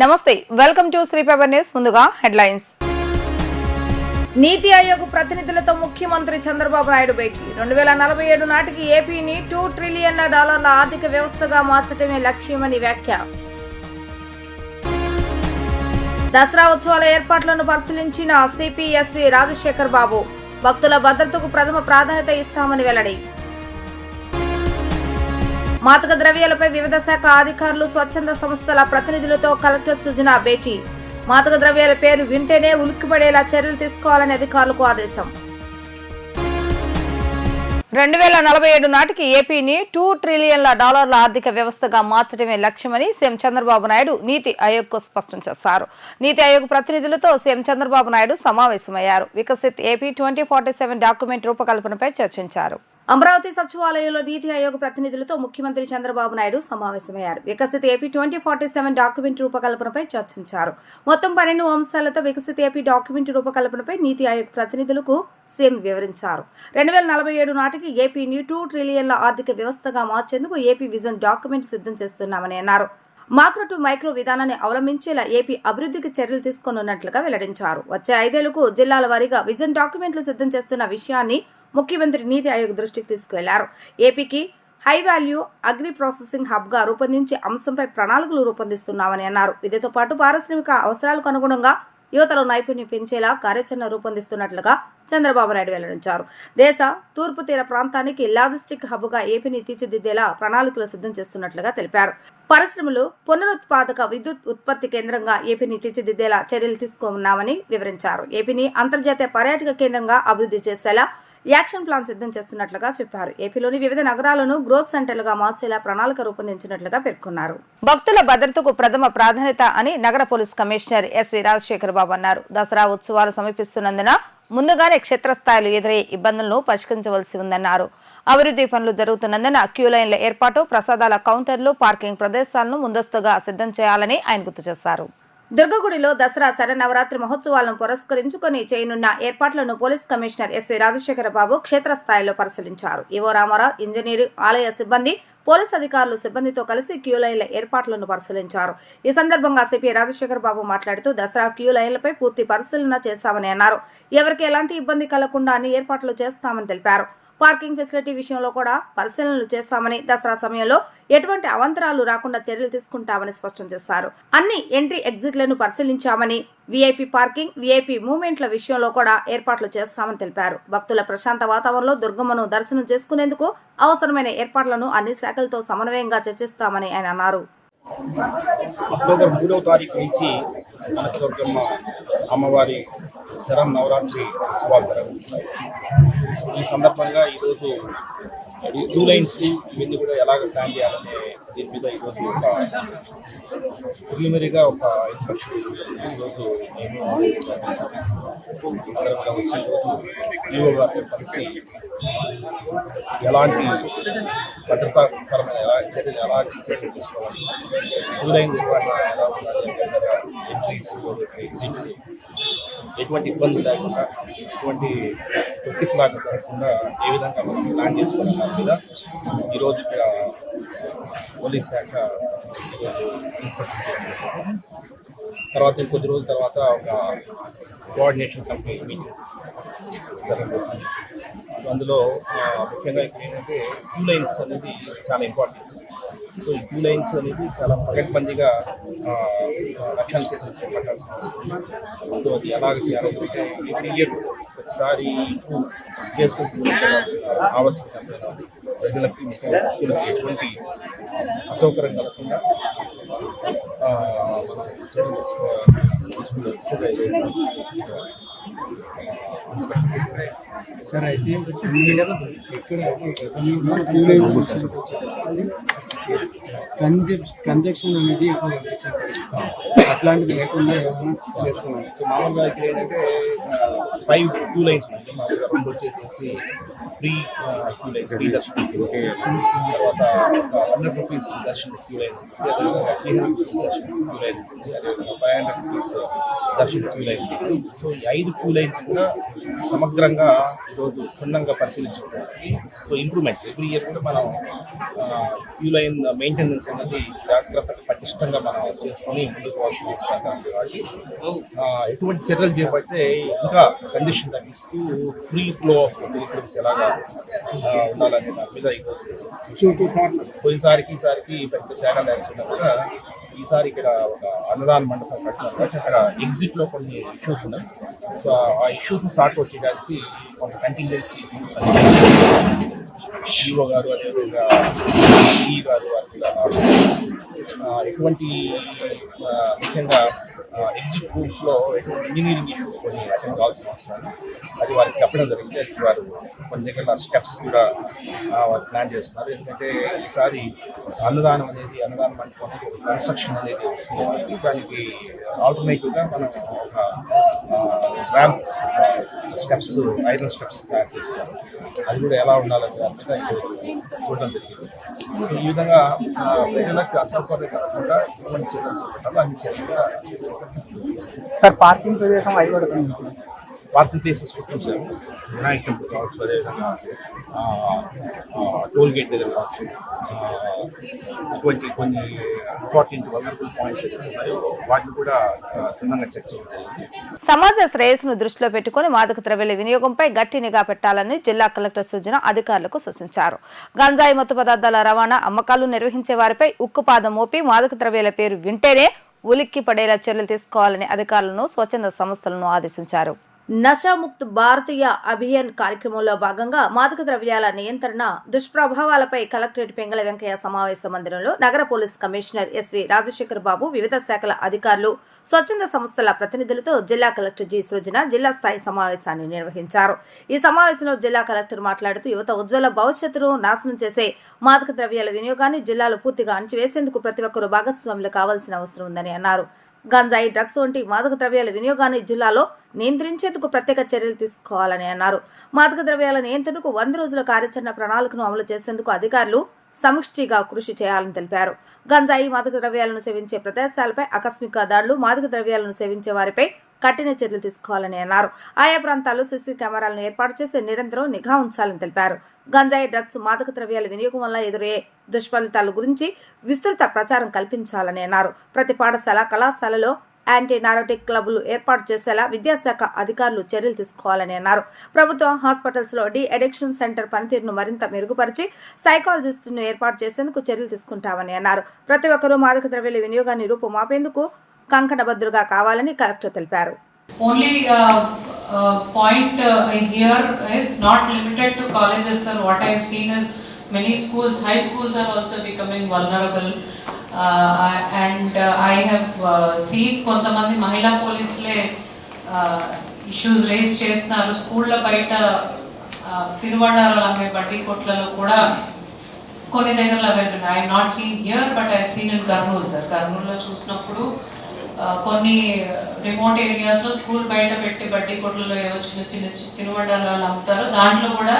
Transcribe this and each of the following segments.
నమస్తే welcome to Sri paper news ముందుగా headlines. NITI Aayog ప్రతినిధులతో ముఖ్యమంత్రి చంద్రబాబు నాయుడు భేటీ రెండు వేల నలభై ఏడు నాటికి ఏపీని టూ ట్రిలియన్ల డాలర్ల ఆర్థిక వ్యవస్థగా మార్చడమే లక్ష్యమని వ్యాఖ్య. దసరా ఉత్సవాల ఏర్పాట్లను పరిశీలించిన సిపిఎస్వి రాజశేఖర్ బాబు భక్తుల భద్రతకు ప్రథమ ప్రాధాన్యత ఇస్తామని వెల్లడి. మాదక ద్రవ్యాలపై వివిధ శాఖ అధికారులు స్వచ్ఛంద సంస్థల ప్రతినిధులతో కలెక్టర్ సుజన భేటీ. మాదక ద్రవ్యాల పేరు వింటేనే ఉలిక్కిపడేలా చర్యలు తీసుకోవాలని అధికారులకు ఆదేశం. రెండు వేల నలభై ఏడు నాటికి ఏపీని టూ ట్రిలియన్ల డాలర్ల ఆర్థిక వ్యవస్థగా మార్చడమే లక్ష్యమని సీఎం చంద్రబాబు నాయుడు నీతి ఆయోగ్కు స్పష్టం చేశారు. నీతి ఆయోగ్ ప్రతినిధులతో సీఎం చంద్రబాబు నాయుడు సమావేశమయ్యారు. Viksit AP twenty forty seven document రూపకల్పనపై చర్చించారు. అమరావతి సచివాలయంలో నీతి ఆయోగ్ ప్రతినిధులతో ముఖ్యమంత్రి చంద్రబాబు నాయుడు సమావేశమయ్యారు. Vikasita AP twenty forty seven document రూపకల్పనపై చర్చించారు. మొత్తం పన్నెండు అంశాలతో వికసిత ఏపీ డాక్యుమెంట్ రూపకల్పనపై నీతి ఆయోగ్ ప్రతినిధులకు సీఎం వివరించారు. రెండు వేల నలభై ఏడు నాటికి ఏపీని టూ ట్రిలియన్ల ఆర్థిక వ్యవస్థగా మార్చేందుకు ఏపీ విజన్ డాక్యుమెంట్ సిద్ధం చేస్తున్నామని అన్నారు. మాక్రో టు మైక్రో విధానాన్ని అవలంబించేలా ఏపీ అభివృద్ధికి చర్యలు తీసుకోనున్నట్లుగా వెల్లడించారు. వచ్చే ఐదేళ్ళకు జిల్లాల వారీగా విజన్ డాక్యుమెంట్లు సిద్ధం చేస్తున్న విషయాన్ని ముఖ్యమంత్రి నీతి ఆయోగ్ దృష్టికి తీసుకువెళ్ళారు. ఏపీకి హై వాల్యూ అగ్రి ప్రాసెసింగ్ హబ్గా రూపొందించే అంశంపై ప్రణాళికలు రూపొందిస్తున్నామని అన్నారు. ఇదేతో పాటు పారిశ్రామిక అవసరాలకు అనుగుణంగా యువతలో నైపుణ్యం పెంచేలా కార్యాచరణ రూపొందిస్తున్నట్లుగా చంద్రబాబు నాయుడు వెల్లడించారు. దేశ తూర్పు తీర ప్రాంతానికి లాజిస్టిక్ హబ్గా ఏపీని తీర్చిదిద్దేలా ప్రణాళికలు సిద్ధం చేస్తున్నట్లుగా తెలిపారు. పరిశ్రమలు పునరుత్పాదక విద్యుత్ ఉత్పత్తి కేంద్రంగా ఏపీని తీర్చిదిద్దేలా చర్యలు తీసుకున్నామని వివరించారు. ఏపీని అంతర్జాతీయ పర్యాటక కేంద్రంగా అభివృద్ధి చేసేలా యాక్షన్ ప్లాన్ సిద్ధం చేస్తున్నట్లుగా చెప్పారు. ఏపీలోని వివిధ నగరాలను గ్రోత్ సెంటర్లుగా మార్చేలా ప్రణాళిక రూపొందించినట్లుగా పేర్కొన్నారు. భక్తుల భద్రతకు ప్రథమ ప్రాధాన్యత అని నగర police commissioner SV Rajasekhar Babu అన్నారు. దసరా ఉత్సవాలు సమీపిస్తున్నందున ముందుగానే క్షేత్రస్థాయిలో ఎదురయ్యే ఇబ్బందులను పరిష్కరించవలసి ఉందన్నారు. అభివృద్ధి పనులు జరుగుతున్నందున క్యూ లైన్ల ఏర్పాటు ప్రసాదాల కౌంటర్లు పార్కింగ్ ప్రదేశాలను ముందస్తుగా సిద్ధం చేయాలని ఆయన గుర్తు చేశారు. దుర్గగుడిలో దసరా శరన్నవరాత్రి మహోత్సవాలను పురస్కరించుకొని చేయనున్న ఏర్పాట్లను police commissioner SV Rajasekhara Babu క్షేత్రస్థాయిలో పరిశీలించారు. ఈవో రామారావు ఇంజనీర్ ఆలయ సిబ్బంది పోలీస్ అధికారులు సిబ్బందితో కలిసి క్యూ లైన్ల ఏర్పాట్లను పరిశీలించారు. ఈ సందర్భంగా సిపి రాజశేఖర్ బాబు మాట్లాడుతూ దసరా క్యూ లైన్లపై పూర్తి పరిశీలన చేస్తామని అన్నారు. ఎవరికి ఎలాంటి ఇబ్బంది కలగకుండా అన్ని ఏర్పాట్లు చేస్తామని తెలిపారు. పార్కింగ్ ఫెసిలిటీ విషయంలో కూడా పరిశీలనలు చేస్తామని దసరా సమయంలో ఎటువంటి అవంతరాలు రాకుండా చర్యలు తీసుకుంటామని స్పష్టం చేశారు. అన్ని ఎంట్రీ ఎగ్జిట్లను పరిశీలించామని వీఐపీ పార్కింగ్ వీఐపీ మూవ్మెంట్ల విషయంలో కూడా ఏర్పాట్లు చేస్తామని తెలిపారు. భక్తుల ప్రశాంత వాతావరణంలో దుర్గమ్మను దర్శనం చేసుకునేందుకు అవసరమైన ఏర్పాట్లను అన్ని శాఖలతో సమన్వయంగా చర్చిస్తామని ఆయన అన్నారు. అక్టోబర్ మూడవ తారీఖు నుంచి మన దుర్గమ్మ అమ్మవారి శరం నవరాత్రి ఉత్సవాలు జరుగుతున్నాయి. ఈ సందర్భంగా ఈరోజు టూ లైన్స్ ఇవన్నీ కూడా ఎలాగ ప్లాన్ చేయాలనే దీని మీద ఈరోజు ఒక ప్రిలిమినరీగా ఒక ఇన్స్పెక్షన్ ఈరోజు నేను అందరం కూడా వచ్చి ఈరోజు ఈవో గారితో కలిసి ఎలాంటి భద్రతాపరమైన ఎలా చర్యలు ఎలా చర్యలు తీసుకోవాలి టూ ఎలా ఉండాలి ఎంట్రీస్ ఎగ్జిట్స్ ఎటువంటి ఇబ్బంది లేకుండా ఎటువంటి తొక్కిసలాగా జరగకుండా ఏ విధంగా మనం ప్లాన్ చేసుకోవాలి దాని మీద ఈరోజు ఇక్కడ పోలీస్ శాఖ ఈరోజు ఇన్స్పెక్టర్ తర్వాత కొద్ది రోజుల తర్వాత ఒక కోఆర్డినేషన్ కమిటీ మీటింగ్ జరగబోతుంది. అందులో ముఖ్యంగా ఇక్కడ ఏంటంటే టూ లైన్స్ అనేది చాలా ఇంపార్టెంట్ సో ఈ టూ లైన్స్ అనేది చాలా పగడ్బందీగా ఆ, ఆ, రక్షణ చేతులు చేపట్టాల్సిన అవసరం సో అది ఎలాగ చేయాలంటే ఎవ్రీ ఇయర్ ఒకసారి చేసుకుంటూ ఆవశ్యకత ప్రజలకి ముఖ్యంగా ఎటువంటి అసౌకర్యం కలగకుండా సార్ అయితే ఇక్కడ ఎక్కడ అనేది అట్లాంటిది లేకుండా ఏమైనా చేస్తున్నాను సో మామూలుగా ఇక్కడ ఏంటంటే ఫైవ్ టూ లైన్స్ మామూలుగా రెండు వచ్చేసి ఫ్రీ క్యూ ఫ్రీ దర్శనం తర్వాత హండ్రెడ్ రూపీస్ దర్శనం క్యూ లైన్ అదేవిధంగా త్రీ హండ్రెడ్ రూపీస్ దర్శనం క్యూ లైన్ అదేవిధంగా ఫైవ్ హండ్రెడ్ రూపీస్ దర్శనం క్యూ లైన్ సో ఈ ఐదు క్యూ లైన్స్ కూడా సమగ్రంగా ఈరోజు క్షుణ్ణంగా పరిశీలించుకోవాలి సో ఇంప్రూవ్మెంట్స్ ఎవ్రీ ఇయర్ కూడా మనం క్యూ లైన్ మెయింటెనెన్స్ అనేది జాగ్రత్తగా పటిష్టంగా మనం చేసుకొని ముందుకు పోవాల్సిన వాటి ఆ, ఎటువంటి చర్యలు చేపడితే ఇంకా కండిషన్ తగ్గిస్తూ ఫ్రీ ఫ్లో ఎలాగా ఉండాలనే దాని మీద ఈరోజు పోయినసారికి ఈసారికి పెద్ద తేడా లేకుండా కూడా ఈసారి ఇక్కడ ఒక అన్నదాన మండపం కట్టినారు. అక్కడ ఎగ్జిట్లో కొన్ని ఇష్యూస్ ఉన్నాయి. సో ఆ ఇష్యూస్ సార్ట్ అవుట్ చేయడానికి కొంత కంటింజెన్సీ హీరో గారు అదేవిధంగా ఈ గారు వారు ఎటువంటి ముఖ్యంగా ఎగ్జిట్ రూమ్స్లో ఎటువంటి ఇంజనీరింగ్ ఇష్యూస్ కొన్ని అటెండ్ కావాల్సిన అవసరం అది వారికి చెప్పడం జరిగింది. అది వారు కొన్ని దగ్గర స్టెప్స్ కూడా వారు ప్లాన్ చేస్తున్నారు. ఎందుకంటే ఈసారి అన్నదానం అనేది అన్నదానం అంటే కన్స్ట్రక్షన్ అనేది వస్తుంది. దానికి ఆల్టర్నేటివ్గా మనం ఒక ర్యాంప్ స్టెప్స్ ఐరన్ స్టెప్స్ తయారు చేస్తారు అది కూడా ఎలా ఉండాలని దాని చూడడం జరిగింది. ఈ విధంగా ప్రజలకు అసౌకర్యం కాకుండా ఎటువంటి చర్యలు చేపట్టాలో అన్ని చర్యలు సార్ పార్కింగ్ ప్రదేశం అయిపడుతుంది పార్కింగ్ ప్లేసెస్ కూడా చూసాము వినాయక టెంపుల్ కావచ్చు అదేవిధంగా టోల్ గేట్ దగ్గర కావచ్చు ఇటువంటి కొన్ని ఇంపార్టెంట్ వల్నరబుల్ పాయింట్స్ ఉన్నాయో వాటిని కూడా క్షుణ్ణంగా చెక్ చేయడం సమాజ శ్రేయస్సును దృష్టిలో పెట్టుకుని మాదక ద్రవ్యాల వినియోగంపై గట్టి నిఘా పెట్టాలని జిల్లా కలెక్టర్ సుజన అధికారులకు సూచించారు. గంజాయి మత్తు పదార్థాల రవాణా అమ్మకాలు నిర్వహించే వారిపై ఉక్కుపాదం మోపి మాదక ద్రవ్యాల పేరు వింటేనే ఉలిక్కి పడేలా చర్యలు తీసుకోవాలని అధికారులను స్వచ్ఛంద సంస్థలను ఆదేశించారు. నషాముక్త్ భారతీయ అభియాన్ కార్యక్రమంలో భాగంగా మాదక ద్రవ్యాల నియంత్రణ దుష్ప్రభావాలపై కలెక్టరేట్ పెంగళ వెంకయ్య సమావేశ మందిరంలో నగర police commissioner SV Rajasekhar Babu వివిధ శాఖల అధికారులు స్వచ్ఛంద సంస్థల ప్రతినిధులతో జిల్లా కలెక్టర్ జి సృజన జిల్లా స్థాయి సమావేశాన్ని నిర్వహించారు. ఈ సమావేశంలో జిల్లా కలెక్టర్ మాట్లాడుతూ యువత ఉజ్వల భవిష్యత్తును నాశనం చేసే మాదక ద్రవ్యాల వినియోగాన్ని జిల్లాలో పూర్తిగా అణచివేసేందుకు ప్రతి ఒక్కరూ భాగస్వాములు కావాల్సిన అవసరం ఉందని అన్నారు. గంజాయి డ్రగ్స్ వంటి మాదక ద్రవ్యాల వినియోగాన్ని జిల్లాలో నియంత్రించేందుకు ప్రత్యేక చర్యలు తీసుకోవాలని అన్నారు. మాదక ద్రవ్యాల నియంత్రణకు వంద రోజుల కార్యాచరణ ప్రణాళికను అమలు చేసేందుకు అధికారులు సమిష్టిగా కృషి చేయాలని తెలిపారు. గంజాయి మాదక ద్రవ్యాలను సేవించే ప్రదేశాలపై ఆకస్మిక దాడులు మాదక ద్రవ్యాలను సేవించే వారిపై కఠిన చర్యలు తీసుకోవాలని అన్నారు. ఆయా ప్రాంతాల్లో సీసీ కెమెరాలను ఏర్పాటు చేసి నిరంతరం నిఘా ఉంచాలని తెలిపారు. గంజాయి డ్రగ్స్ మాదక ద్రవ్యాల వినియోగం వల్ల ఎదురయ్యే దుష్ఫలితాల గురించి విస్తృత ప్రచారం కల్పించాలని అన్నారు. ప్రతి పాఠశాల కళాశాలలో యాంటీ నారోటిక్ క్లబ్లు ఏర్పాటు చేసేలా విద్యాశాఖ అధికారులు చర్యలు తీసుకోవాలని అన్నారు. ప్రభుత్వ హాస్పిటల్స్లో డి అడిక్షన్ సెంటర్ పనితీరును మరింత మెరుగుపరిచి సైకాలజిస్టును ఏర్పాటు చేసేందుకు చర్యలు తీసుకుంటామని అన్నారు. ప్రతి ఒక్కరూ మాదక ద్రవ్యాల వినియోగాన్ని రూపుమాపేందుకు కంకణబద్దులుగా కావాలని కలెక్టర్ తెలిపారు. Only point here is not limited to colleges sir what I seen is many schools high schools are also becoming vulnerable and I have seen కొంతమంది మహిళా పోలీసులే ఇష్యూస్ రేజ్ చేస్తున్నారు స్కూళ్ళ బయట తిరువడారాలు అమ్మే బడ్డీ కొట్లలో కూడా కొన్ని దగ్గర available I not seen here but I seen in Kurnool sir కర్నూలులో చూసినప్పుడు కొన్ని రిమోట్ ఏరియాస్లో స్కూల్ బయట పెట్టి బడ్డీ కొట్లలో ఏవో చిన్న చిన్న చి- తినుబండారాలు అమ్ముతారు. దాంట్లో కూడా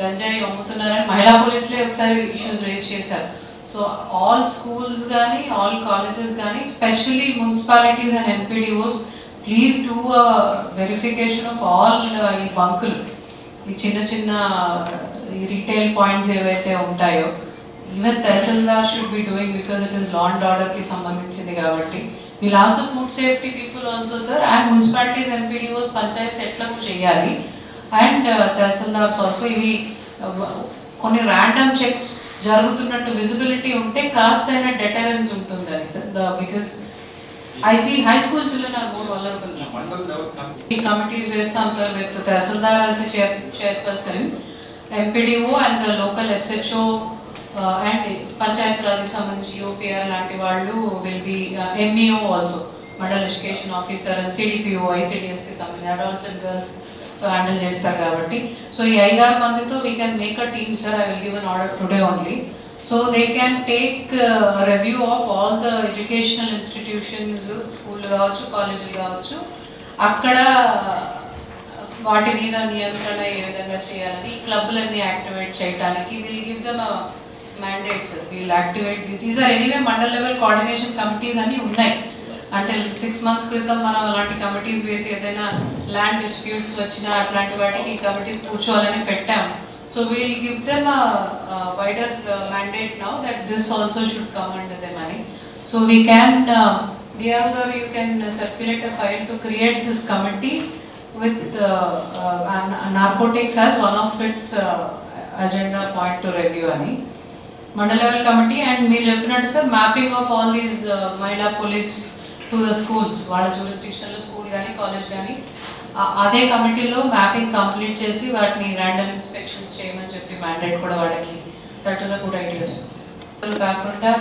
గంజాయి అమ్ముతున్నారని మహిళా పోలీసులే ఒకసారి ఇష్యూస్ రేజ్ చేశారు. సో ఆల్ స్కూల్స్ కానీ ఆల్ కాలేజెస్ కానీ specially municipalities and MPDOs please do verification of all ఈ బంకులు ఈ చిన్న చిన్న uh, ఈ రీటైల్ పాయింట్స్ ఏవైతే ఉంటాయో even tahsildar should be doing because it is land ఆర్డర్కి సంబంధించింది కాబట్టి. We last the food safety people also sir and municipalities MPDOs panchayats ఎట్లకు చేయాలి అండ్ తహసీల్దార్స్ ఆల్సో ఇవి కొన్ని ర్యాండమ్ చెక్స్ జరుగుతున్నట్టు విజిబిలిటీ ఉంటే కాస్త అయినా డెటరెన్స్ ఉంటుందని sir because I see high school children are more vulnerable ఈ కమిటీస్ వేస్తాం sir with tahsildar as the chair chairperson MPDO and the local SHO Uh, and panchayat రాజ్కి సంబంధించి యూపీఆర్ లాంటి వాళ్ళు will be MEO also mandal education officer and CDPO ఐసిడిఎస్కి సంబంధించి adults and girls handle చేస్తారు కాబట్టి. So ఈ ఐదారు మందితో we can make a team sir I will give an order today only so they can take review of all the educational institutions school కావచ్చు కాలేజీలు కావచ్చు. అక్కడ uh, వాటి మీద నియంత్రణ ఏ విధంగా చేయాలని క్లబ్లన్నీ యాక్టివేట్ చేయడానికి will give them mandates we'll activate these these are anyway mandal level coordination committees అని ఉన్నాయి. అంటే సిక్స్ మంత్స్ క్రితం మనం అలాంటి కమిటీస్ వేసి ఏదైనా ల్యాండ్ డిస్ప్యూట్స్ వచ్చినా అట్లాంటి వాటికి కమిటీస్ కూర్చోవాలని పెట్టాం. So we'll give them wider mandate now that this also should come under them అని. So we can, uh, DRO garu, you can circulate a file to create this committee with uh, uh, an- narcotics as one of its uh, agenda point to review అని. మండల level committee and మీరు చెప్పినట్టు sir mapping of all these మహిళా police to the schools వాళ్ళ జ్యూరిస్టిక్షన్లో school కానీ college కానీ అదే కమిటీలో మ్యాపింగ్ కంప్లీట్ చేసి వాటిని ర్యాండమ్ ఇన్స్పెక్షన్స్ చేయమని చెప్పి మ్యాండేట్ కూడా వాళ్ళకి. That is a good idea sir కాకుండా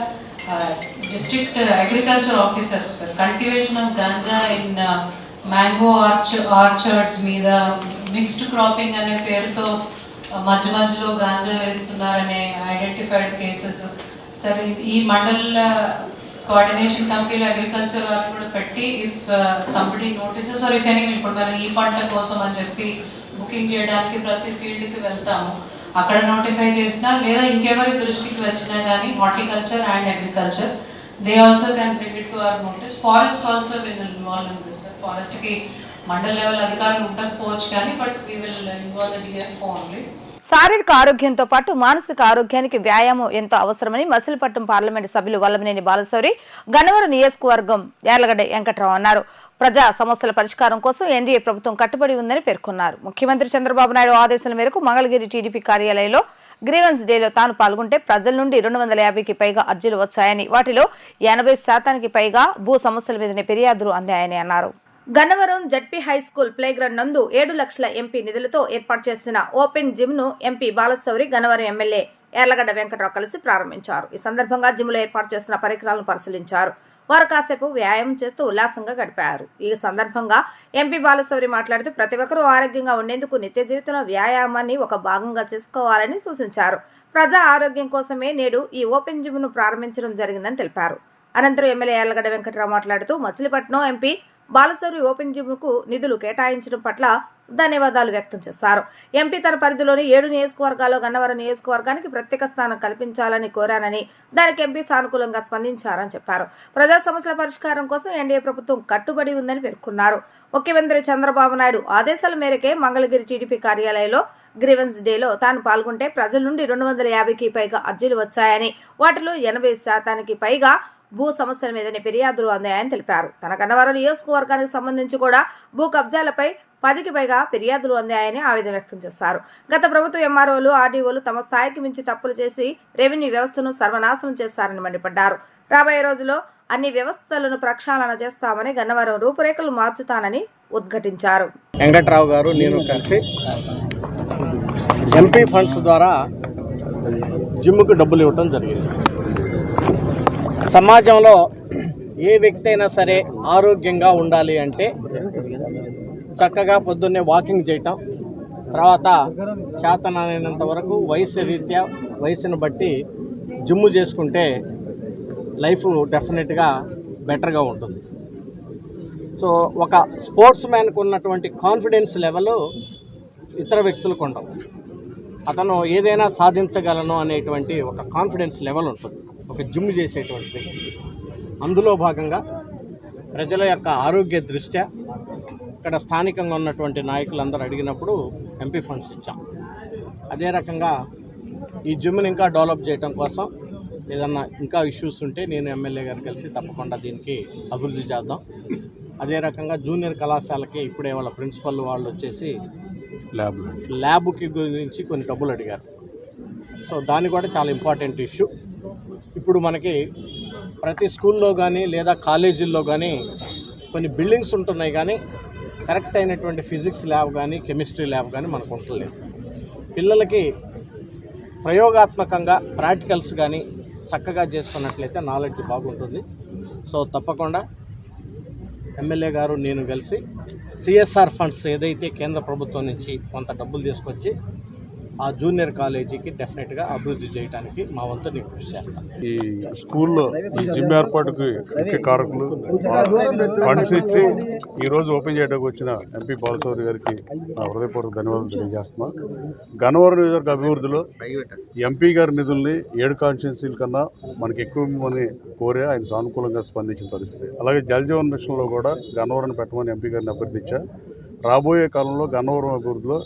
district agriculture officer sir cultivation of ganja in mango arch orchards మీద మిక్స్డ్ క్రాపింగ్ అనే పేరుతో మధ్య మధ్యలో గాంజా వేస్తున్నారనే ఐడెంటిఫైడ్ కేసెస్ సరే ఈ మండల్ కోఆర్డినేషన్ కమిటీలో అగ్రికల్చర్ వారిని కూడా పెట్టి if somebody notices are if any ఇప్పుడు మనం ఈ పంట కోసం అని చెప్పి బుకింగ్ చేయడానికి ప్రతి ఫీల్డ్కి వెళ్తాము. అక్కడ నోటిఫై చేసినా లేదా ఇంకెవరి దృష్టికి వచ్చినా కానీ horticulture and agriculture they also can bring it to our notice forest also will involve in this ఫారెస్ట్కి mandal level అధికారులు ఉండకపోవచ్చు కానీ but we will involve DF only శారీరక ఆరోగ్యంతో పాటు మానసిక ఆరోగ్యానికి వ్యాయామం ఎంతో అవసరమని మసిలిపట్నం పార్లమెంటు సభ్యులు వల్లభనేని బాలశౌరి గన్నవరం నియోజకవర్గం యార్లగడ్డ వెంకట్రావు అన్నారు. ప్రజా సమస్యల పరిష్కారం కోసం ఎన్డీఏ ప్రభుత్వం కట్టుబడి ఉందని పేర్కొన్నారు. ముఖ్యమంత్రి చంద్రబాబు నాయుడు ఆదేశాల మేరకు మంగళగిరి టీడీపీ కార్యాలయంలో గ్రీవెన్స్ డేలో తాను పాల్గొంటే ప్రజల నుండి రెండు వందల యాభైకి పైగా అర్జీలు వచ్చాయని వాటిలో ఎనభై శాతానికి పైగా భూ సమస్యల మీదనే ఫిర్యాదులు అందాయని అన్నారు. Gannavaram ZP high school playground నందు ఏడు లక్షల ఎంపీ నిధులతో ఏర్పాటు చేసిన ఓపెన్ జిమ్ను ఎంపీ బాలశౌరి గన్నవరం ఎమ్మెల్యే ఎర్లగడ్డ వెంకట్రావు కలిసి ప్రారంభించారు. ఈ సందర్భంగా జిమ్లో ఏర్పాటు చేసిన పరికరాలను పరిశీలించారు. వారు కాసేపు వ్యాయామం చేస్తూ ఉల్లాసంగా గడిపారు. ఈ సందర్భంగా ఎంపీ బాలశౌరి మాట్లాడుతూ ప్రతి ఒక్కరూ ఆరోగ్యంగా ఉండేందుకు నిత్య జీవితంలో వ్యాయామాన్ని ఒక భాగంగా చేసుకోవాలని సూచించారు. ప్రజా ఆరోగ్యం కోసమే నేడు ఈ ఓపెన్ జిమ్ను ప్రారంభించడం జరిగిందని తెలిపారు. అనంతరం ఎమ్మెల్యే ఎర్లగడ్డ వెంకట్రావు మాట్లాడుతూ మచిలీపట్నం ఎంపీ బాలసూరి ఓపెన్ జిమ్కు నిధులు కేటాయించడం పట్ల ధన్యవాదాలు వ్యక్తం చేశారు. ఎంపీ తన పరిధిలోని ఏడు నియోజకవర్గాల్లో గన్నవరం నియోజకవర్గానికి ప్రత్యేక స్థానం కల్పించాలని కోరానని దానికి ఎంపీ సానుకూలంగా స్పందించారని చెప్పారు. ప్రజా సమస్యల పరిష్కారం కోసం ఎన్డీఏ ప్రభుత్వం కట్టుబడి ఉందని పేర్కొన్నారు. ముఖ్యమంత్రి చంద్రబాబు నాయుడు ఆదేశాల మేరకే మంగళగిరి టీడీపీ కార్యాలయంలో గ్రీవెన్స్ డేలో తాను పాల్గొంటే ప్రజల నుండి రెండు వందల యాభైకి పైగా అర్జీలు వచ్చాయని వాటిలో ఎనభై శాతానికి పైగా భూ సమస్యల మీదనే ఫిర్యాదులు అందాయని తెలిపారు. తన కన్నవరం నియోజకవర్గానికి సంబంధించి కూడా భూ కబ్జాలపై పదికి పైగా ఫిర్యాదులు అందాయని ఆవేదన వ్యక్తం చేశారు. గత ప్రభుత్వ ఎంఆర్ఓలు ఆర్డీఓలు తమ స్థాయికి మించి తప్పులు చేసి రెవెన్యూ వ్యవస్థను సర్వనాశనం చేశారని మండిపడ్డారు. రాబోయే రోజుల్లో అన్ని వ్యవస్థలను ప్రక్షాళన చేస్తామని గన్నవరం రూపురేఖలు మార్చుతానని ఉద్ఘాటించారు. వెంకట్రావు గారు నేను కలిసి ఎంపీ ఫండ్స్ ద్వారా జిమ్కు డబ్బులు ఇవ్వడం జరిగింది. సమాజంలో ఏ వ్యక్తి అయినా సరే ఆరోగ్యంగా ఉండాలి అంటే చక్కగా పొద్దున్నే వాకింగ్ చేయటం తర్వాత చేతనైనంత వరకు వయసు రీత్యా వయసును బట్టి జిమ్ చేసుకుంటే లైఫ్ డెఫినెట్గా బెటర్గా ఉంటుంది. సో ఒక స్పోర్ట్స్ మ్యాన్కు ఉన్నటువంటి కాన్ఫిడెన్స్ లెవెల్ ఇతర వ్యక్తులకు ఉండవు. అతను ఏదైనా సాధించగలను అనేటువంటి ఒక కాన్ఫిడెన్స్ లెవెల్ ఉంటుంది. ఒక జిమ్ చేసేటువంటి వ్యక్తి. అందులో భాగంగా ప్రజల యొక్క ఆరోగ్య దృష్ట్యా ఇక్కడ స్థానికంగా ఉన్నటువంటి నాయకులందరూ అడిగినప్పుడు ఎంపీ ఫండ్స్ ఇచ్చాం. అదే రకంగా ఈ జిమ్ని ఇంకా డెవలప్ చేయడం కోసం ఏదన్నా ఇంకా ఇష్యూస్ ఉంటే నేను ఎమ్మెల్యే గారు కలిసి తప్పకుండా దీనికి అభివృద్ధి చేద్దాం. అదే రకంగా జూనియర్ కళాశాలకి ఇప్పుడే వాళ్ళ ప్రిన్సిపల్ వాళ్ళు వచ్చేసి ల్యాబ్ ల్యాబ్కి గురించి కొన్ని డబ్బులు అడిగారు. సో దాని కూడా చాలా ఇంపార్టెంట్ ఇష్యూ. ఇప్పుడు మనకి ప్రతి స్కూల్లో కానీ లేదా కాలేజీల్లో కానీ కొన్ని బిల్డింగ్స్ ఉంటున్నాయి కానీ కరెక్ట్ అయినటువంటి ఫిజిక్స్ ల్యాబ్ కానీ కెమిస్ట్రీ ల్యాబ్ కానీ మనకు ఉండలేదు పిల్లలకి ప్రయోగాత్మకంగా ప్రాక్టికల్స్ కానీ చక్కగా చేసుకున్నట్లయితే నాలెడ్జ్ బాగుంటుంది. సో తప్పకుండా ఎమ్మెల్యే గారు నేను కలిసి సిఎస్ఆర్ ఫండ్స్ ఏదైతే కేంద్ర ప్రభుత్వం నుంచి కొంత డబ్బులు తీసుకొచ్చి ఆ జూనియర్ కాలేజీకి డెఫినెట్గా అభివృద్ధి చేయడానికి మా వంతు నేను కృషి చేస్తాను. ఈ స్కూల్లో ఈ జిమ్ ఏర్పాటుకు ముఖ్య కారకులు ఫండ్స్ ఇచ్చి ఈరోజు ఓపెన్ చేయడానికి వచ్చిన ఎంపీ బాలసౌరి గారికి నా హృదయపూర్వక ధన్యవాదాలు తెలియజేస్తున్నా. గన్నవరం నియోజకవర్గ అభివృద్ధిలో ఎంపీ గారి నిధుల్ని ఏడు కాన్స్టిట్యున్సీల కన్నా మనకి ఎక్కువ ఇవ్వమని కోరే ఆయన సానుకూలంగా స్పందించిన పరిస్థితి. అలాగే జలజీవన్ మిషన్లో కూడా గన్నవరం పెట్టమని ఎంపీ గారిని అభ్యర్థించా. రాబోయే కాలంలో గన్నవరం అభివృద్ధిలో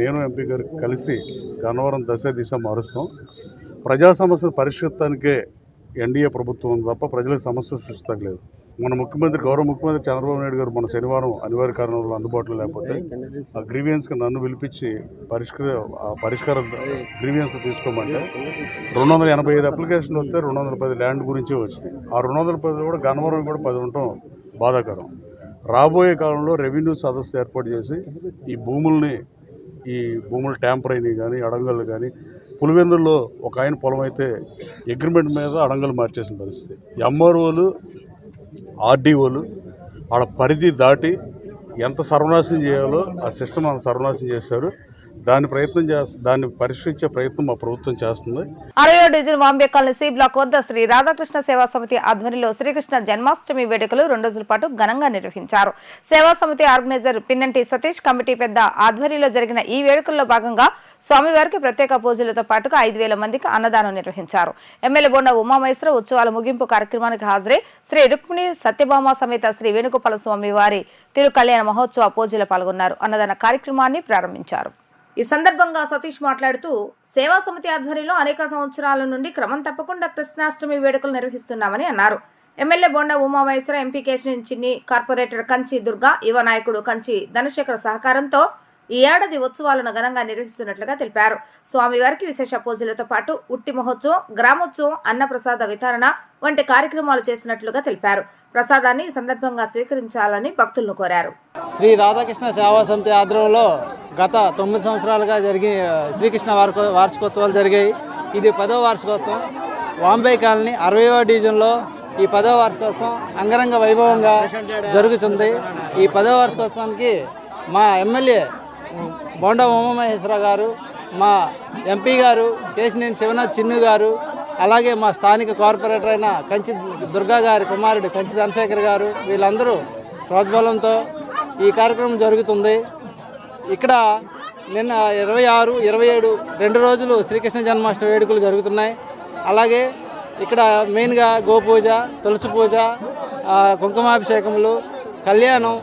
నేను ఎంపీ గారు కలిసి గన్నవరం దశ దిశ మారుస్తాం. ప్రజా సమస్యలు పరిష్కరించడానికే ఎన్డీఏ ప్రభుత్వం ఉంది తప్ప ప్రజలకు సమస్య సృష్టించలేదు మన ముఖ్యమంత్రి గౌరవ ముఖ్యమంత్రి చంద్రబాబు నాయుడు గారు మన శనివారం అనివార్య కారణంలో అందుబాటులో లేకపోతే ఆ గ్రీవియన్స్కి నన్ను పిలిపించి పరిష్కర ఆ పరిష్కార గ్రీవియన్స్ తీసుకోమంటే రెండు వందల ఎనభై ఐదు అప్లికేషన్లు వస్తే రెండు వందల పది ల్యాండ్ గురించే వచ్చింది. ఆ రెండు వందల పది కూడా గన్నవరం కూడా పది ఉండటం బాధాకరం. రాబోయే కాలంలో రెవెన్యూ సదస్సు ఏర్పాటు చేసి ఈ భూముల్ని ఈ భూముల ట్యాంపరైని కానీ అడంగళ్ళు కానీ పులివెందుల్లో ఒక ఆయన పొలం అయితే అగ్రిమెంట్ మీద అడంగలు మార్చేసిన పరిస్థితి. ఎంఆర్ఓలు ఆర్డీఓలు వాళ్ళ పరిధి దాటి ఎంత సర్వనాశనం చేయాలో ఆ సిస్టమ్ అంత సర్వనాశనం చేశారు. దాని ప్రయత్నం చేస్త దాన్ని పరిష్కరించే ప్రయత్నం మా ప్రభుత్వం చేస్తుంది. అరవై division Vambay colony C block వద్ద శ్రీ రాధాకృష్ణ సేవా సమితి ఆధ్వర్యంలో శ్రీకృష్ణ జన్మాష్టమి వేడుకలు రెండు రోజుల పాటు ఘనంగా నిర్వహించారు. సేవా సమితి ఆర్గనైజర్ పిన్నంటి సతీష్ కమిటీ పెద్ద ఆధ్వర్యంలో జరిగిన ఈ వేడుకల్లో భాగంగా స్వామివారికి ప్రత్యేక పూజలతో పాటుగా ఐదు వేల మందికి అన్నదానం నిర్వహించారు. ఎమ్మెల్యే బొండ ఉమామేశ్వర ఉత్సవాల ముగింపు కార్యక్రమానికి హాజరై శ్రీ రుక్మిణి సత్యభామ సమేత శ్రీ వేణుగోపాల స్వామి వారి తిరు కళ్యాణ మహోత్సవ పూజలు పాల్గొన్నారు. అన్నదాన కార్యక్రమాన్ని ప్రారంభించారు. ఈ సందర్భంగా సతీష్ మాట్లాడుతూ సేవా సమితి ఆధ్వర్యంలో అనేక సంవత్సరాల నుండి క్రమం తప్పకుండా కృష్ణాష్టమి వేడుకలు నిర్వహిస్తున్నామని అన్నారు. MLA Bonda Umamaheswara MP Kesineni Chinni corporator Kanchi Durga యువ నాయకుడు కంచి ధనశేఖర్ సహకారంతో ఈ ఏడాది ఉత్సవాలను ఘనంగా నిర్వహిస్తున్నట్లుగా తెలిపారు. స్వామివారికి విశేష పూజలతో పాటు ఉట్టి మహోత్సవం గ్రామోత్సవం అన్నప్రసాద వితరణ వంటి కార్యక్రమాలు చేసినట్లుగా తెలిపారు. ప్రసాదాన్ని సందర్భంగా స్వీకరించాలని భక్తులను కోరారు. శ్రీ రాధాకృష్ణ సేవా సమితి ఆధ్వర్యంలో గత తొమ్మిది సంవత్సరాలుగా జరిగి శ్రీకృష్ణ వార్షికోత్సవాలు జరిగాయి. ఇది పదో వార్షికోత్సవం. వాంబే కాలనీ అరవయవ డివిజన్లో ఈ పదో వార్షికోత్సవం అంగరంగ వైభవంగా జరుగుతుంది. ఈ పదో వార్షికోత్సవానికి మా ఎమ్మెల్యే బొండ ఉమామహేశ్వర గారు మా ఎంపీ గారు కేసినేని శివనాథ్ చిన్ను గారు అలాగే మా స్థానిక కార్పొరేటర్ అయిన కంచి దుర్గా గారి కుమారుడు కంచి ధనశేఖర్ గారు వీళ్ళందరూ ప్రోద్బలంతో ఈ కార్యక్రమం జరుగుతుంది. ఇక్కడ నిన్న ఇరవై ఆరు ఇరవై ఏడు రెండు రోజులు శ్రీకృష్ణ జన్మాష్టమి వేడుకలు జరుగుతున్నాయి. అలాగే ఇక్కడ మెయిన్గా గోపూజ తులసి పూజ కుంకుమాభిషేకములు కళ్యాణం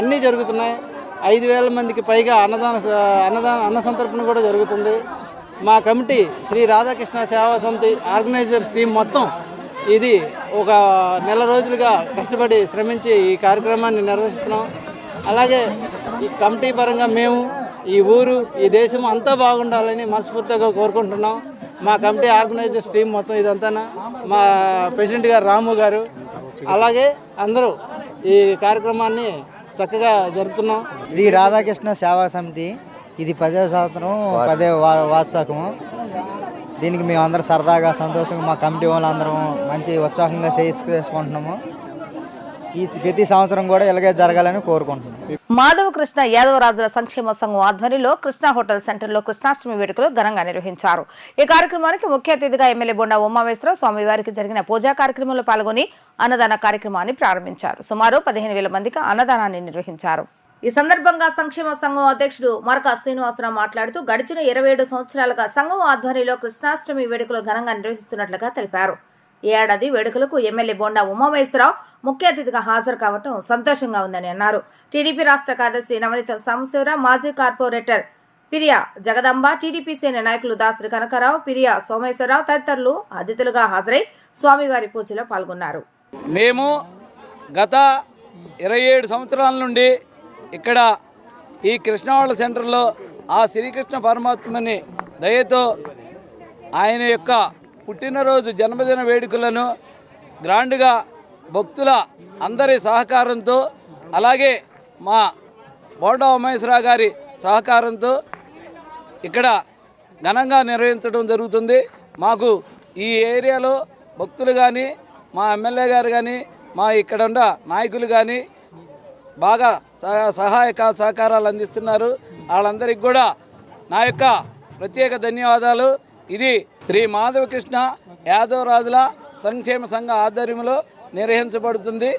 అన్నీ జరుగుతున్నాయి. ఐదు వేల మందికి పైగా అన్నదాన అన్నదాన అన్న సంతర్పణ కూడా జరుగుతుంది. మా కమిటీ శ్రీ రాధాకృష్ణ సేవా సమితి ఆర్గనైజర్ టీం మొత్తం ఇది ఒక నెల రోజులుగా కష్టపడి శ్రమించి ఈ కార్యక్రమాన్ని నిర్వహిస్తున్నాం. అలాగే ఈ కమిటీ పరంగా మేము ఈ ఊరు ఈ దేశం అంతా బాగుండాలని మనస్ఫూర్తిగా కోరుకుంటున్నాం. మా కమిటీ ఆర్గనైజర్స్ టీం మొత్తం ఇదంతా మా ప్రెసిడెంట్ గారు రాము గారు. అలాగే అందరూ ఈ కార్యక్రమాన్ని చక్కగా జరుపుతున్నాం. శ్రీ రాధాకృష్ణ సేవా సమితి ఇది పదే సంవత్సరం పదే వార్షికము దీనికి మేము అందరం సరదాగా సంతోషంగా మా కమిటీ వాళ్ళందరం మంచి ఉత్సాహంగా చేసుకుంటున్నాము. ఈ ప్రతి సంవత్సరం కూడా ఇలాగే జరగాలని కోరుకుంటున్నాం మాధవ కృష్ణ యాదవరాజుల సంక్షేమ సంఘం ఆధ్వర్యంలో కృష్ణా హోటల్ సెంటర్లో కృష్ణాష్టమి వేడుకలు ఘనంగా నిర్వహించారు. ఈ కార్యక్రమానికి ముఖ్య అతిథిగా ఎమ్మెల్యే బొండా ఉమామేశ్వరరావు స్వామివారికి జరిగిన పూజా కార్యక్రమంలో పాల్గొని అన్నదాన కార్యక్రమాన్ని ప్రారంభించారు. సుమారు పదిహేను వేల మందికి అన్నదానాన్ని నిర్వహించారు. ఈ సందర్భంగా సంక్షేమ సంఘం అధ్యక్షుడు మరక శ్రీనివాసరావు మాట్లాడుతూ గడిచిన ఇరవై ఏడు సంవత్సరాలుగా సంఘం ఆధ్వర్యంలో కృష్ణాష్టమి వేడుకలు ఘనంగా నిర్వహిస్తున్నట్లుగా తెలిపారు. ఈ ఏడాది వేడుకలకు ఎమ్మెల్యే బొండా ఉమామహేశ్వరరావు ముఖ్య అతిథిగా హాజరు కావటం సంతోషంగా ఉందని అన్నారు. టీడీపీ రాష్ట్ర కార్యదర్శి నవనీత సాంబశివరావు మాజీ కార్పొరేటర్ పిరియా జగదంబ టీడీపీ సేన నాయకులు దాసరి కనకరావు పిరియా సోమేశ్వరరావు తదితరులు అతిథులుగా హాజరై స్వామివారి పూజలో పాల్గొన్నారు. మేము గత ఇరవై ఏడు సంవత్సరాల నుండి ఇక్కడ ఈ కృష్ణవాళ్ళ సెంటర్లో ఆ శ్రీకృష్ణ పరమాత్మని దయతో ఆయన యొక్క పుట్టినరోజు జన్మదిన వేడుకలను గ్రాండ్గా భక్తుల అందరి సహకారంతో అలాగే మా బోండా ఉమేశ్వరరావు గారి సహకారంతో ఇక్కడ ఘనంగా నిర్వహించడం జరుగుతుంది. మాకు ఈ ఏరియాలో భక్తులు కానీ మా ఎమ్మెల్యే గారు కానీ మా ఇక్కడ ఉన్న నాయకులు కానీ బాగా సహాయక సహకారాలు అందిస్తున్నారు. వాళ్ళందరికీ కూడా నా యొక్క ప్రత్యేక ధన్యవాదాలు. ఇది శ్రీ మాధవకృష్ణ యాదవ్ రాజుల సంక్షేమ సంఘ ఆధ్వర్యంలో నిర్వహించబడుతుంది.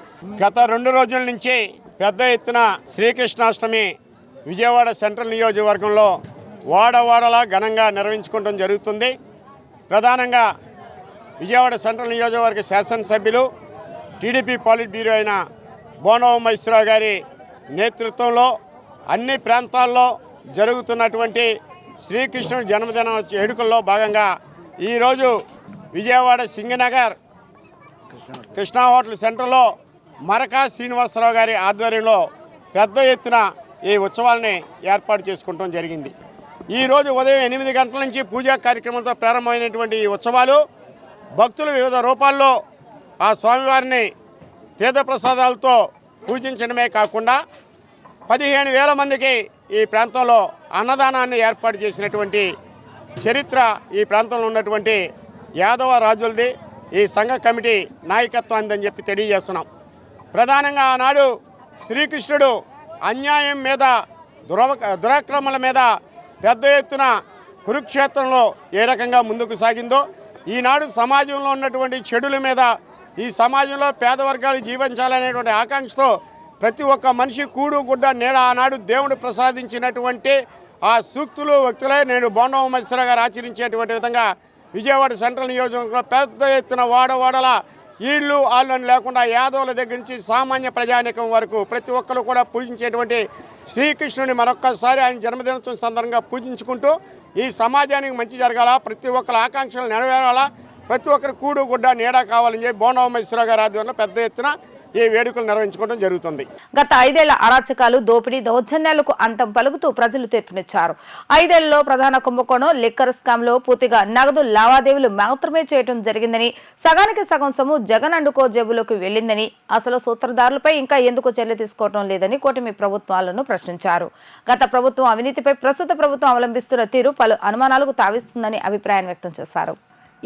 గత రెండు రోజుల నుంచి పెద్ద ఎత్తున శ్రీకృష్ణాష్టమి విజయవాడ సెంట్రల్ నియోజకవర్గంలో వాడవాడలా ఘనంగా నిర్వహించుకోవడం జరుగుతుంది. ప్రధానంగా విజయవాడ సెంట్రల్ నియోజకవర్గ శాసనసభ్యులు టీడీపీ పాలిట్ బ్యూరో అయిన బోనవ మహేశ్వరరావు గారి నేతృత్వంలో అన్ని ప్రాంతాల్లో జరుగుతున్నటువంటి శ్రీకృష్ణుడి జన్మదిన వేడుకల్లో భాగంగా ఈరోజు విజయవాడ సింగనగర్ కృష్ణా హోటల్ సెంటర్లో మరకా శ్రీనివాసరావు గారి ఆధ్వర్యంలో పెద్ద ఎత్తున ఈ ఉత్సవాలని ఏర్పాటు చేసుకోవడం జరిగింది. ఈరోజు ఉదయం ఎనిమిది గంటల నుంచి పూజా కార్యక్రమంతో ప్రారంభమైనటువంటి ఈ ఉత్సవాలు భక్తులు వివిధ రూపాల్లో ఆ స్వామివారిని తీర్థప్రసాదాలతో పూజించడమే కాకుండా పదిహేను వేల మందికి ఈ ప్రాంతంలో అన్నదానాన్ని ఏర్పాటు చేసినటువంటి చరిత్ర ఈ ప్రాంతంలో ఉన్నటువంటి యాదవ రాజులది. ఈ సంఘ కమిటీ నాయకత్వాన్ని చెప్పి తెలియజేస్తున్నాం. ప్రధానంగా ఆనాడు శ్రీకృష్ణుడు అన్యాయం మీద దురవ దురాక్రమణల మీద పెద్ద ఎత్తున కురుక్షేత్రంలో ఏ రకంగా ముందుకు సాగిందో ఈనాడు సమాజంలో ఉన్నటువంటి చెడుల మీద ఈ సమాజంలో పేద వర్గాలు జీవించాలనేటువంటి ఆకాంక్షతో ప్రతి ఒక్క మనిషి కూడు గుడ్డ నేడు ఆనాడు దేవుడు ప్రసాదించినటువంటి ఆ సూక్తులు వ్యక్తులే నేడు బోండవ మత్స్యరావు గారు ఆచరించేటువంటి విధంగా విజయవాడ సెంట్రల్ నియోజకవర్గంలో పెద్ద ఎత్తున వాడవాడల ఈళ్ళు ఆళ్ళని లేకుండా యాదవుల దగ్గర నుంచి సామాన్య ప్రజానికం వరకు ప్రతి ఒక్కరు కూడా పూజించేటువంటి శ్రీకృష్ణుని మరొక్కసారి ఆయన జన్మదినోత్సవం సందర్భంగా పూజించుకుంటూ ఈ సమాజానికి మంచి జరగాల ప్రతి ఒక్కరి ఆకాంక్షలు నెరవేరాలా ప్రతి ఒక్కరు కూడు గుడ్డ నీడ కావాలని చెప్పి బోండవ మహేశ్వరరావు గారి ఆధ్వర్యంలో పెద్ద ఎత్తున ఈ వేడుకలు నిర్వహించుకోవడం జరుగుతుంది. గత ఐదేళ్ళ అరాచకాలు దోపిడీ దౌర్జన్యాలకు అంతం పలుకుతూ ప్రజలు తీర్పునిచ్చారు. ఐదేళ్ళలో ప్రధాన కుంభకోణం లిక్కర్ స్కామ్లో పూర్తిగా నగదు లావాదేవీలు మాత్రమే చేయడం జరిగిందని సగానికి సగం సొమ్ము జగన్ అండుకో జేబులోకి వెళ్ళిందని అసలు సూత్రధారులపై ఇంకా ఎందుకు చర్య తీసుకోవడం లేదని కూటమి ప్రభుత్వాలను ప్రశ్నించారు. గత ప్రభుత్వం అవినీతిపై ప్రస్తుత ప్రభుత్వం అవలంబిస్తున్న తీరు పలు అనుమానాలకు తావిస్తుందని అభిప్రాయం వ్యక్తం చేశారు.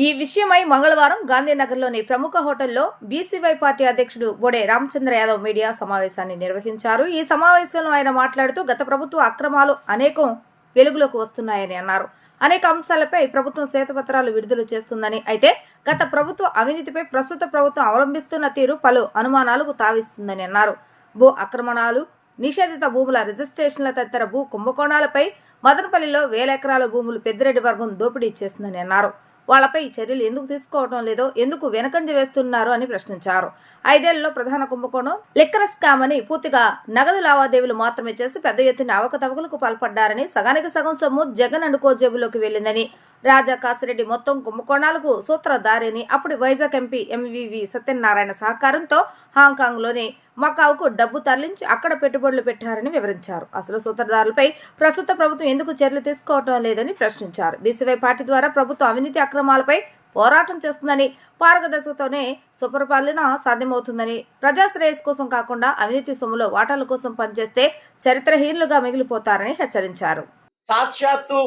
ఈ విషయమై మంగళవారం గాంధీనగర్లోని ప్రముఖ హోటల్లో బీసీవై పార్టీ అధ్యక్షుడు బొడే రామచంద్ర యాదవ్ మీడియా సమావేశాన్ని నిర్వహించారు. ఈ సమావేశంలో ఆయన మాట్లాడుతూ గత ప్రభుత్వ అక్రమాలు అనేకం వెలుగులోకి వస్తున్నాయని అన్నారు. అనేక అంశాలపై ప్రభుత్వం శ్వేతపత్రాలు విడుదల చేస్తుందని అయితే గత ప్రభుత్వ అవినీతిపై ప్రస్తుత ప్రభుత్వం అవలంబిస్తున్న తీరు పలు అనుమానాలకు తావిస్తుందని అన్నారు. భూ ఆక్రమణాలు నిషేధిత భూముల రిజిస్ట్రేషన్ల తదితర భూ కుంభకోణాలపై మదనపల్లిలో వేల ఎకరాల భూములు పెద్దిరెడ్డి వర్గం దోపిడీ చేస్తుందని అన్నారు. వాళ్ళపై చర్యలు ఎందుకు తీసుకోవడం లేదో ఎందుకు వెనకంజ వేస్తున్నారు అని ప్రశ్నించారు. ఐదేళ్ళలో ప్రధాన కుంభకోణం లిక్కర్ స్కామ్ అని పూర్తిగా నగదు లావాదేవీలు మాత్రమే చేసి పెద్ద ఎత్తున అవకతవకలకు పాల్పడ్డారని సగానికి సగం సొమ్ము జగన్ అనుకో జేబులోకి వెళ్ళిందని రాజా కాసిరెడ్డి మొత్తం కుంభకోణాలకు సూత్రధారిని. అప్పుడు వైజాగ్ ఎంపీ ఎంవివి సత్యనారాయణ సహకారంతో హాంకాంగ్లోని మకావుకు డబ్బు తరలించి అక్కడ పెట్టుబడులు పెట్టారని వివరించారు. అసలు సూత్రధారులపై ప్రస్తుత ప్రభుత్వం ఎందుకు చర్యలు తీసుకోవటం లేదని ప్రశ్నించారు. బీసీవై పార్టీ ద్వారా ప్రభుత్వం అవినీతి అక్రమాలపై పోరాటం చేస్తుందని పారదర్శకతోనే సుపరిపాలన సాధ్యమవుతుందని ప్రజాశ్రేయస్ కోసం కాకుండా అవినీతి సొమ్ములో వాటాల కోసం పనిచేస్తే చరిత్రహీనులుగా మిగిలిపోతారని హెచ్చరించారు. సాక్షాత్తు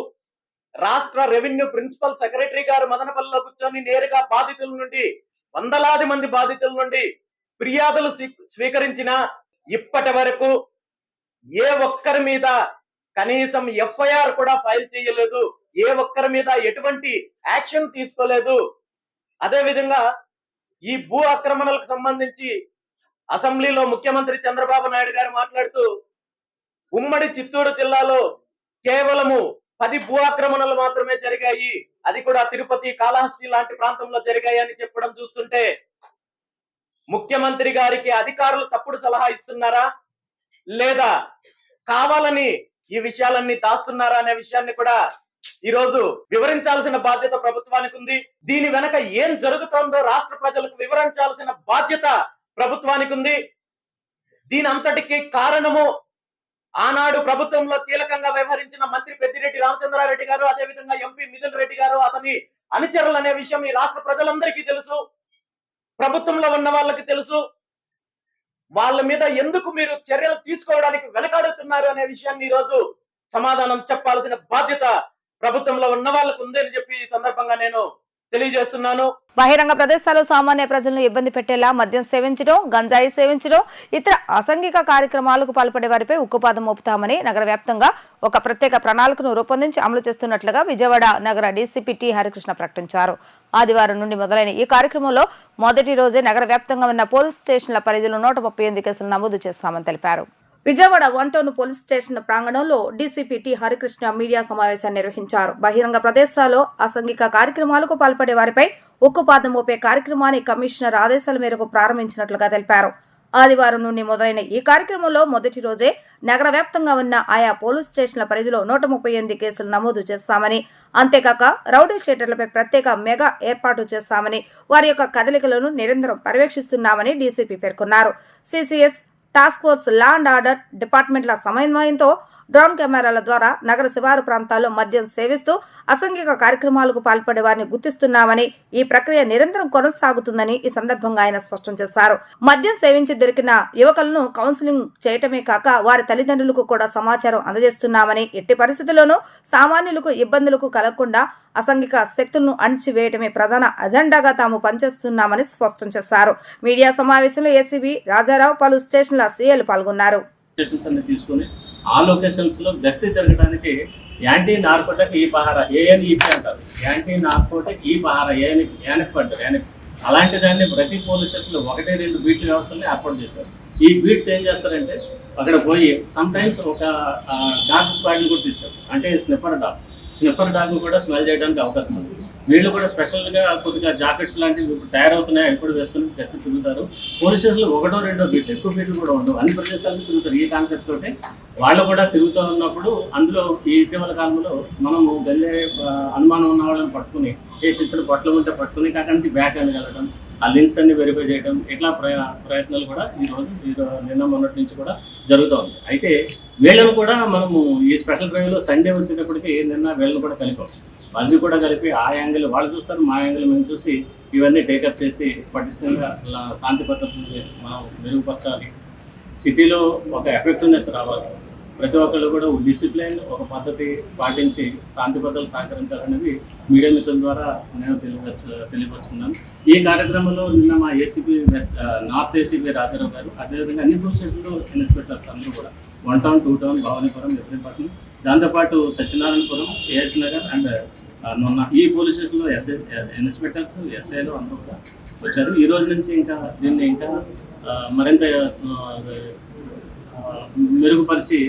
రాష్ట్ర రెవెన్యూ ప్రిన్సిపల్ సెక్రటరీ గారు మదనపల్లిలో కూర్చొని నేరుగా బాధితుల నుండి వందలాది మంది బాధితుల నుండి ఫిర్యాదులు స్వీకరించిన ఇప్పటి వరకు ఏ ఒక్కరి మీద కనీసం ఎఫ్ఐఆర్ కూడా ఫైల్ చేయలేదు ఏ ఒక్కరి మీద ఎటువంటి యాక్షన్ తీసుకోలేదు. అదే విధంగా ఈ భూ ఆక్రమణలకు సంబంధించి అసెంబ్లీలో ముఖ్యమంత్రి చంద్రబాబు నాయుడు గారు మాట్లాడుతూ ఉమ్మడి చిత్తూరు జిల్లాలో కేవలము పది భూ ఆక్రమణలు మాత్రమే జరిగాయి. అది కూడా తిరుపతి కాళహస్తి లాంటి ప్రాంతంలో జరిగాయి అని చెప్పడం చూస్తుంటే ముఖ్యమంత్రి గారికి అధికారులు తప్పుడు సలహా ఇస్తున్నారా? లేదా కావాలని ఈ విషయాలన్నీ దాస్తున్నారా అనే విషయాన్ని కూడా ఈ రోజు వివరించాల్సిన బాధ్యత ప్రభుత్వానికి ఉంది. దీని వెనక ఏం జరుగుతుందో రాష్ట్ర ప్రజలకు వివరించాల్సిన బాధ్యత ప్రభుత్వానికి ఉంది. దీని అంతటికి కారణము ఆనాడు ప్రభుత్వంలో కీలకంగా వ్యవహరించిన మంత్రి పెద్దిరెడ్డి రామచంద్రారెడ్డి గారు అదేవిధంగా ఎంపీ మిథున్ రెడ్డి గారు అతని అనుచరులు అనే విషయం ఈ రాష్ట్ర ప్రజలందరికీ తెలుసు ప్రభుత్వంలో ఉన్న వాళ్ళకి తెలుసు. వాళ్ళ మీద ఎందుకు మీరు చర్యలు తీసుకోవడానికి వెనకాడుతున్నారు అనే విషయాన్ని ఈరోజు సమాధానం చెప్పాల్సిన బాధ్యత ప్రభుత్వంలో ఉన్న వాళ్ళకు ఉందని చెప్పి ఈ సందర్భంగా నేను తెలియజేస్తున్నాను. బహిరంగ ప్రదేశాల్లో సామాన్య ప్రజలను ఇబ్బంది పెట్టేలా మద్యం సేవించడం గంజాయి సేవించడం ఇతర అసాంఘిక కార్యక్రమాలకు పాల్పడే వారిపై ఉక్కుపాదం మోపుతామని నగర వ్యాప్తంగా ఒక ప్రత్యేక ప్రణాళికను రూపొందించి అమలు చేస్తున్నట్లుగా విజయవాడ నగర డీసీపీ టి హరికృష్ణ ప్రకటించారు. ఆదివారం నుండి మొదలైన ఈ కార్యక్రమంలో మొదటి రోజే నగర వ్యాప్తంగా ఉన్న పోలీస్ స్టేషన్ల పరిధిలో నూట ముప్పై ఎనిమిది కేసులు నమోదు చేస్తామని తెలిపారు. Vijayawada one town police station ప్రాంగణంలో డీసీపీ టి హరికృష్ణ మీడియా సమావేశాన్ని నిర్వహించారు. బహిరంగ ప్రదేశాల్లో అసాంఘిక కార్యక్రమాలకు పాల్పడే వారిపై ఉక్కుపాదం మోపే కార్యక్రమాన్ని కమిషనర్ ఆదేశాల మేరకు ప్రారంభించినట్లుగా తెలిపారు. ఆదివారం నుండి మొదలైన ఈ కార్యక్రమంలో మొదటి రోజే నగర వ్యాప్తంగా ఉన్న ఆయా పోలీస్ స్టేషన్ల పరిధిలో నూట ముప్పై ఎనిమిది కేసులు నమోదు చేశామని అంతేకాక రౌడీ షీటర్లపై ప్రత్యేక మెగా ఏర్పాటు చేశామని వారి యొక్క కదలికలను నిరంతరం పర్యవేక్షిస్తున్నామని డీసీపీ పేర్కొన్నారు. CCS task force law and order డిపార్ట్మెంట్ల సమన్వయంతో డ్రోన్ కెమెరాల ద్వారా నగర శివారు ప్రాంతాల్లో మద్యం సేవిస్తూ అసంఘిక కార్యక్రమాలకు పాల్పడే వారిని గుర్తిస్తున్నామని ఈ ప్రక్రియ నిరంతరం కొనసాగుతుందని ఈ సందర్భంగా ఆయన స్పష్టం చేశారు. మద్యం సేవించి దొరికిన యువకులను కౌన్సిలింగ్ చేయటమే కాక వారి తల్లిదండ్రులకు కూడా సమాచారం అందజేస్తున్నామని ఎట్టి పరిస్థితుల్లోనూ సామాన్యులకు ఇబ్బందులకు కలగకుండా అసంఘిక శక్తులను అణిచివేయటమే ప్రధాన అజెండాగా తాము పనిచేస్తున్నామని స్పష్టం చేశారు. మీడియా సమావేశంలో ఏసీబీ రాజారావు పలు స్టేషన్ల సీఎలు పాల్గొన్నారు. ఆ లొకేషన్స్లో గస్తీ తిరగడానికి యాంటీ నార్కోటిక్ ఈ పహార ఏఎన్ఈపి అంటారు. యాంటీ నార్కోటిక్ ఈ పహార ఏఎన్ యానక్ అంటారు యానక్ అలాంటి దాన్ని ప్రతి పోలీస్ స్టేషన్లో ఒకటి రెండు బీట్ల వ్యవస్థల్ని ఏర్పాటు చేశారు. ఈ బీట్స్ ఏం చేస్తారంటే అక్కడ పోయి సమ్ టైమ్స్ ఒక డాగ్ స్క్వాడ్ని కూడా తీసుకెళ్తారు. అంటే స్నిఫర్ డాగ్. స్నిఫర్ డాగ్ కూడా స్మెల్ చేయడానికి అవకాశం ఉంది. వీళ్ళు కూడా స్పెషల్గా కొద్దిగా జాకెట్స్ లాంటివి తయారవుతున్నాయి అవి కూడా వేసుకుని గస్తీ తిరుగుతారు. పోలీస్ స్టేషన్లో ఒకటో రెండో బీట్లు ఎక్కువ బీట్లు కూడా ఉండవు. అన్ని ప్రదేశాలను తిరుగుతారు. ఈ కాన్సెప్ట్ తోటి వాళ్ళు కూడా తిరుగుతూ ఉన్నప్పుడు అందులో ఈ ఇటీవల కాలంలో మనము గల్లే అనుమానం ఉన్న వాళ్ళని పట్టుకుని ఏ చిన్న చిన్న ఉంటే పట్టుకుని అక్కడి నుంచి బ్యాక్ అని వెళ్ళడం ఆ లింక్స్ అన్ని వెరిఫై చేయడం ఇట్లా ప్రయత్నాలు కూడా ఈరోజు నిన్న మొన్నటి నుంచి కూడా జరుగుతూ ఉంది అయితే వీళ్ళను కూడా మనము ఈ స్పెషల్ డ్రైవ్లో సండే వచ్చేటప్పటికి నిన్న వీళ్ళని కూడా కలిపాం. వాళ్ళని కూడా కలిపి ఆ యాంగిల్ వాళ్ళు చూస్తారు మా యాంగిల్ మేము చూసి ఇవన్నీ టేకప్ చేసి పటిష్టంగా శాంతి భద్రతని మనం మెరుగుపరచాలి. సిటీలో ఒక ఎఫెక్టివ్నెస్ రావాలి. ప్రతి ఒక్కళ్ళు కూడా డిసిప్లిన్ ఒక పద్ధతి పాటించి శాంతి భద్రతలు సహకరించాలనేది మీడియా మిత్రుల ద్వారా నేను తెలియపరచు తెలియపరుచుకున్నాను. ఈ కార్యక్రమంలో నిన్న మా ఏసీపీ నార్త్ ఏసీపీ రాజారావు గారు అదేవిధంగా అన్ని పోలీస్ ఇన్స్పెక్టర్స్ అందరూ కూడా one town two town Bhavanipuram Ebripatnam దాంతోపాటు సత్యనారాయణపురం ఏఎస్ నగర్ అండ్ మొన్న ఈ పోలీస్ స్టేషన్లో ఎస్ఐ ఇన్స్పెక్టర్స్ ఎస్ఐలు అందరూ కూడా వచ్చారు. ఈ రోజు నుంచి ఇంకా దీన్ని ఇంకా మరింత మెరుగుపరిచి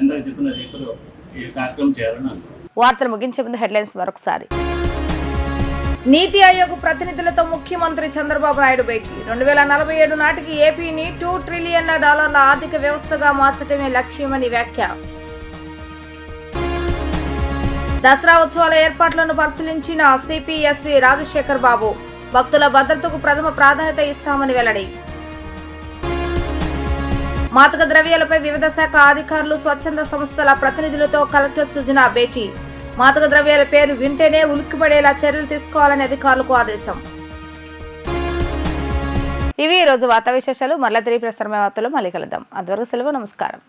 ఇందాక చెప్పిన రీతిలో ఈ కార్యక్రమం చేయాలని అనుకుంటున్నాను. వార్తలు ముగించే ముందు హెడ్లైన్స్ మరొకసారి. నీతి ఆయోగ్ ప్రతినిధులతో ముఖ్యమంత్రి చంద్రబాబు నాయుడు భేటీ. రెండు వేల నలభై ఏడు నాటికి ఏపీని టూ ట్రిలియన్ల డాలర్ల ఆర్థిక వ్యవస్థగా మార్చడమే లక్ష్యమని వ్యాఖ్య. దసరా ఉత్సవాల ఏర్పాట్లను పరిశీలించిన సిపిఎస్వి రాజశేఖర్ బాబు. భక్తుల భద్రతకు ప్రథమ ప్రాధాన్యత ఇస్తామని వెల్లడి. మాదక ద్రవ్యాలపై వివిధ శాఖ అధికారులు స్వచ్ఛంద సంస్థల ప్రతినిధులతో కలెక్టర్ సుజనా భేటీ. మాదక ద్రవ్యాల పేరు వింటేనే ఉలిక్కిపడేలా చర్యలు తీసుకోవాలని అధికారులకు ఆదేశం. ఇవి ఈరోజు రోజు వార్తా విశేషాలు. మరలా తిరిగి ప్రసారమే వార్తలు మళ్ళీ కలుద్దాం. అంతవరకు సెలవు నమస్కారం.